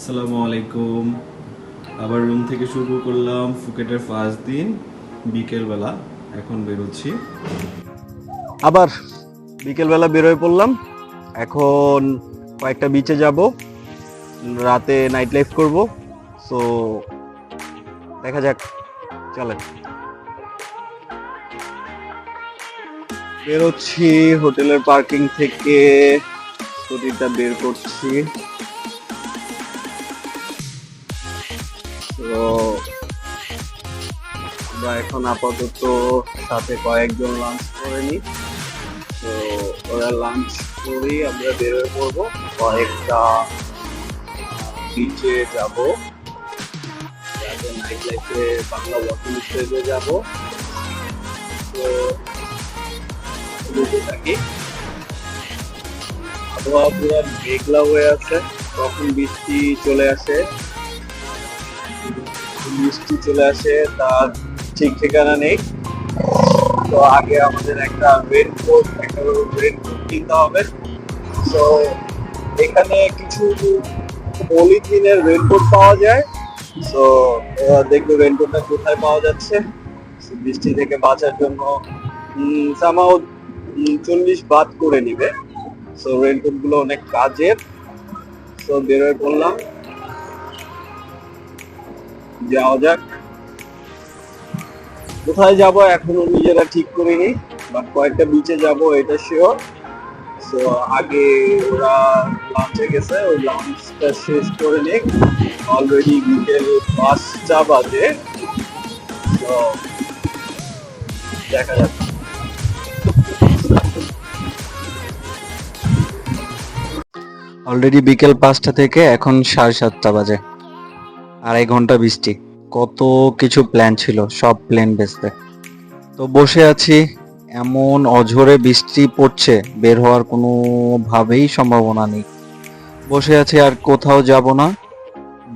আসসালামু আলাইকুম। আবার রুম থেকে শুরু করলাম ফুকেটের ফার্স্ট দিন, বিকেলবেলা এখন বেরোচ্ছি। আবার বিকেলবেলা বেরোয় পড়লাম। এখন কয়েকটা বিচে যাব, রাতে নাইট লাইফ করব। সো দেখা যাক, চলেন। বেরোচ্ছি, হোটেলের পার্কিং থেকে স্কুটিটা বের করছি। তো আমরা এখন আপাতত সাথে কয়েকজন লাঞ্চ করে নিই। তো ওরা লাঞ্চ করেই আমরা বেরোয় পড়ব। কয়েকটা বিচে যাব। নাইট লাইফে বাংলা ওয়াকিং স্টেজে যাব। তো বলতে থাকি। আবহাওয়া পুরো মেঘলা হয়ে আছে। কখন বৃষ্টি চলে আসে। বৃষ্টি চলে আসে, তার ঠিক ঠিকানা নেই। তো আগে আমাদের একটা রেনকোট একটা রেনকোট কিনতে হবে। তো এখানে কিছু পলিথিনের রেনকোট পাওয়া যায়। তো দেখব রেনকোটটা কোথায় পাওয়া যাচ্ছে। বৃষ্টি থেকে বাঁচার জন্য সামাও চল্লিশ বাদ করে নিবে। সো রেনকোটগুলো অনেক কাজের। তো বেরোয় পড়লাম। যাওয়া যাক। কোথায় যাব এখনও নিজেরা ঠিক করিনি বাট কয়েকটা বিচে যাব, এটা শিওর সো আগে ওরা লাঞ্চে গেছে, ওই লাঞ্চটা শেষ করে নিক। অলরেডি বিকেল পাঁচটা বাজে। তো দেখা যাক। অলরেডি বিকেল পাঁচটা থেকে এখন সাড়ে সাতটা বাজে। আড়াই ঘণ্টা বৃষ্টি। কত কিছু প্ল্যান ছিল, সব প্ল্যান বেসতে তো বসে আছি, এমন অঝরে বৃষ্টি পড়ছে, বের হওয়ার কোনো ভাবেই সম্ভাবনা নেই। বসে আছি আর কোথাও যাব না।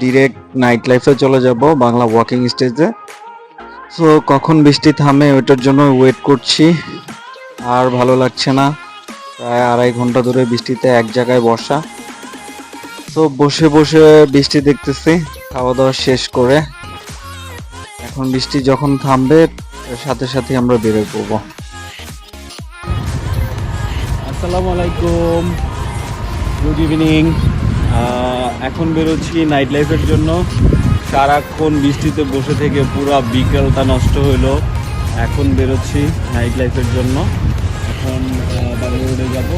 ডিরেক্ট নাইট লাইফে চলে যাব, বাংলা ওয়াকিং স্টেজে সো কখন বৃষ্টি থামে ওইটার জন্য ওয়েট করছি, আর ভালো লাগছে না। প্রায় আড়াই ঘণ্টা ধরে বৃষ্টিতে এক জায়গায় বসা। তো বসে বসে বৃষ্টি দেখতেছি। খাওয়া দাওয়া শেষ করে এখন বৃষ্টি যখন থামবে সাথে সাথে আমরা বেরোয় পড়ব। আসসালামু আলাইকুম। গুড ইভিনিং এখন বেরোচ্ছি নাইট লাইফের জন্য। সারাক্ষণ বৃষ্টিতে বসে থেকে পুরো বিকেলটা নষ্ট হইল। এখন বেরোচ্ছি নাইট লাইফের জন্য। এখন বাংলা রোডে যাব।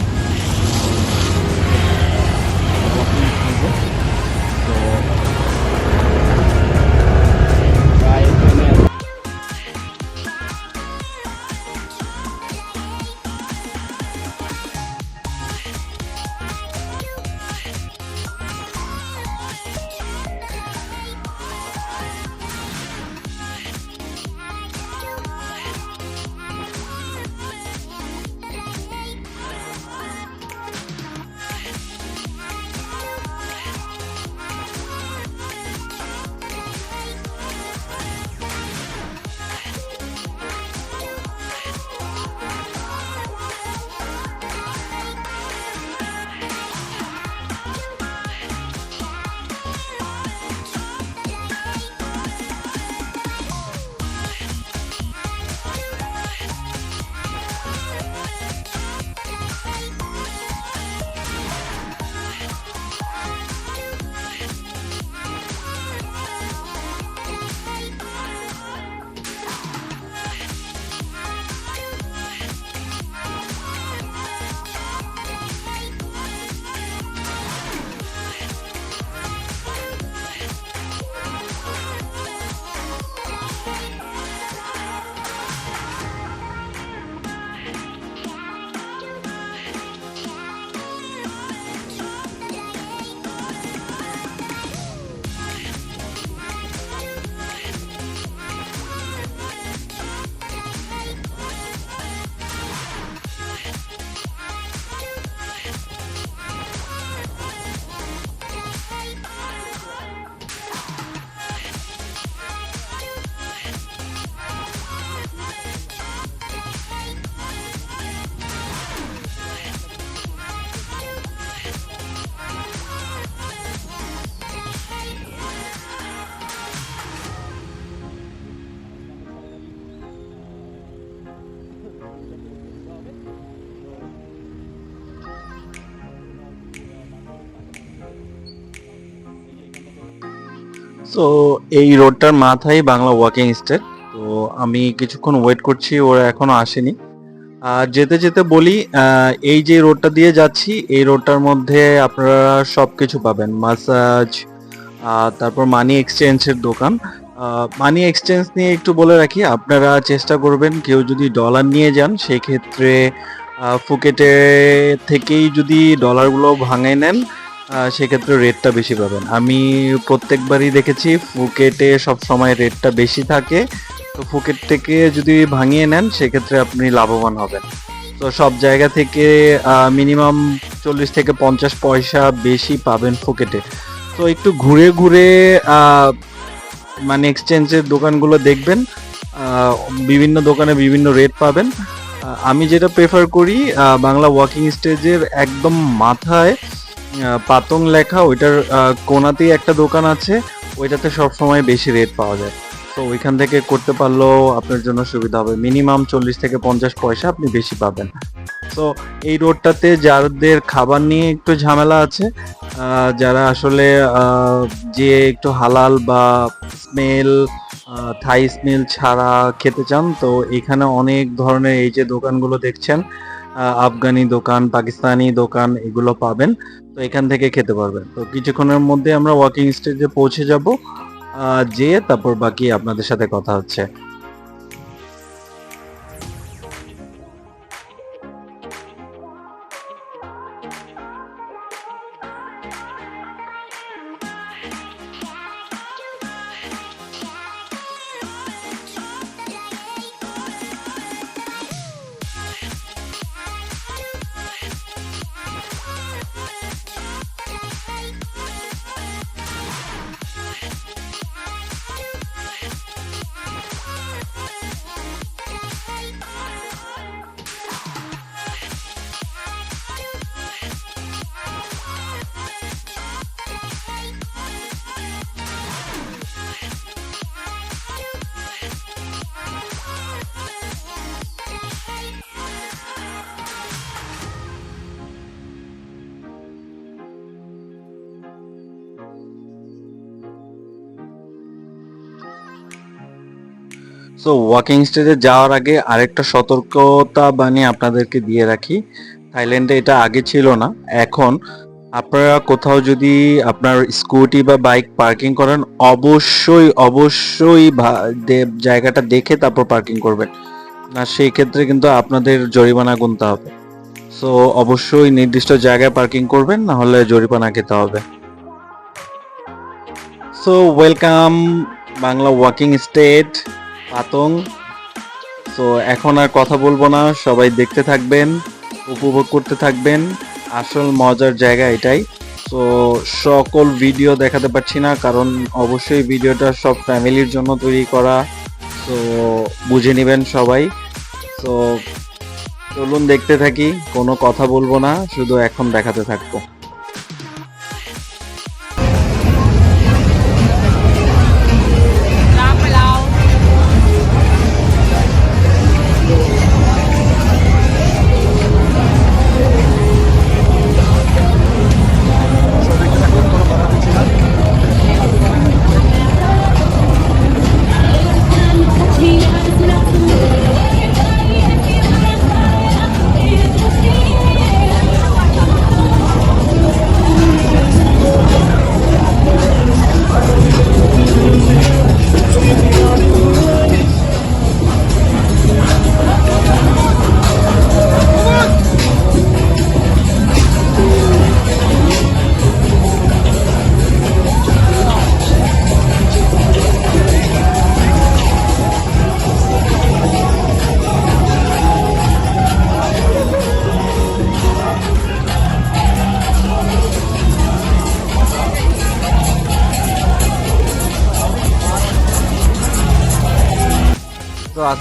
তো এই রোডটার মাথায় বাংলা ওয়াকিং স্টেট তো আমি কিছুক্ষণ ওয়েট করছি, ওরা এখনও আসেনি। আর যেতে যেতে বলি এই যে রোডটা দিয়ে যাচ্ছি, এই রোডটার মধ্যে আপনারা সব কিছু পাবেন মাসাজ তারপর মানি এক্সচেঞ্জের দোকান। মানি এক্সচেঞ্জ নিয়ে একটু বলে রাখি, আপনারা চেষ্টা করবেন, কেউ যদি ডলার নিয়ে যান, সেক্ষেত্রে ফুকেটে থেকেই যদি ডলারগুলো ভাঙে নেন সেক্ষেত্রে রেটটা বেশি পাবেন। আমি প্রত্যেকবারই দেখেছি, ফুকেটে সব সময় রেটটা বেশি থাকে। তো ফুকেট থেকে যদি ভাঙিয়ে নেন, সেক্ষেত্রে আপনি লাভবান হবেন। তো সব জায়গা থেকে মিনিমাম চল্লিশ থেকে পঞ্চাশ পয়সা বেশি পাবেন ফুকেটে। তো একটু ঘুরে ঘুরে মানে এক্সচেঞ্জের দোকানগুলো দেখবেন। বিভিন্ন দোকানে বিভিন্ন রেট পাবেন। আমি যেটা প্রেফার করি বাংলা ওয়াকিং স্টেজের একদম মাথায় পাতং লেখা, ওইটার কোনাতেই একটা দোকান আছে, ওইটাতে সব সময় বেশি রেট পাওয়া যায়। তো ওইখান থেকে করতে পারলেও আপনার জন্য সুবিধা হবে। মিনিমাম চল্লিশ থেকে পঞ্চাশ পয়সা আপনি বেশি পাবেন। তো এই রোডটাতে যাদের খাবার নিয়ে একটু ঝামেলা আছে যারা আসলে যে একটু হালাল বা স্মেল থাই স্মেল ছাড়া খেতে চান, তো এখানে অনেক ধরনের এই যে দোকানগুলো দেখছেন আফগানি দোকান, পাকিস্তানি দোকান, এগুলো পাবেন। তো এখান থেকে খেতে পারবেন। তো কিছুক্ষণের মধ্যে আমরা ওয়াকিং স্টেজে পৌঁছে যাব যেয়ে তারপর বাকি আপনাদের সাথে কথা হচ্ছে। সো ওয়াকিং স্টেজে যাওয়ার আগে আরেকটা সতর্কতা বাণী আপনাদেরকে দিয়ে রাখি। থাইল্যান্ডে এটা আগে ছিল না, এখন আপনারা কোথাও যদি আপনার স্কুটি বা বাইক পার্কিং করেন, অবশ্যই অবশ্যই জায়গাটা দেখে তারপর পার্কিং করবেন। না, সেই ক্ষেত্রে কিন্তু আপনাদের জরিমানা গুনতে হবে। সো অবশ্যই নির্দিষ্ট জায়গায় পার্কিং করবেন, না হলে জরিমানা খেতে হবে। So welcome Bangla walking state পাতং। তো এখন আর কথা বলব না, সবাই দেখতে থাকবেন, উপভোগ করতে থাকবেন। আসল মজার জায়গা এটাই। তো সকল ভিডিও দেখাতে পারছি না, কারণ অবশ্যই ভিডিওটা সব ফ্যামিলির জন্য তৈরি করা। তো বুঝে নেবেন সবাই। তো চলুন দেখতে থাকি, কোনো কথা বলব না, শুধু এখন দেখাতে থাকব।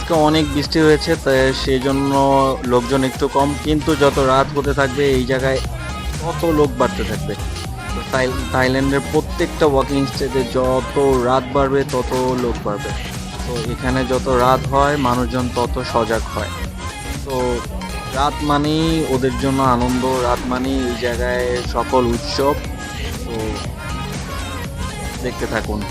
আজকে অনেক বৃষ্টি হয়েছে, তাই সেই জন্য লোকজন একটু কম। কিন্তু যত রাত হতে থাকবে, এই জায়গায় তত লোক বাড়তে থাকবে। থাইল্যান্ডের প্রত্যেকটা ওয়াকিং স্টেজে যত রাত বাড়বে, তত লোক বাড়বে। তো এখানে যত রাত হয়, মানুষজন তত সজাগ হয়। তো রাত মানেই ওদের জন্য আনন্দ, রাত মানেই এই জায়গায় সকল উৎসব। তো দেখতে থাকুন।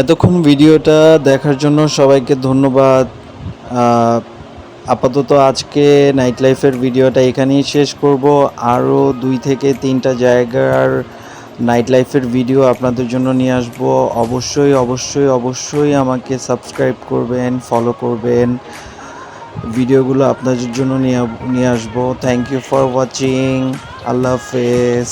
এতক্ষণ ভিডিওটা দেখার জন্য সবাইকে ধন্যবাদ। আপাতত আজকে নাইট লাইফের ভিডিওটা এখানেই শেষ করব। আরও দুই থেকে তিনটা জায়গার নাইট লাইফের ভিডিও আপনাদের জন্য নিয়ে আসব। অবশ্যই অবশ্যই অবশ্যই আমাকে সাবস্ক্রাইব করবেন ফলো করবেন। ভিডিওগুলো আপনাদের জন্য নিয়ে নিয়ে আসব। থ্যাংক ইউ ফর ওয়াচিং আল্লাহ হাফেজ।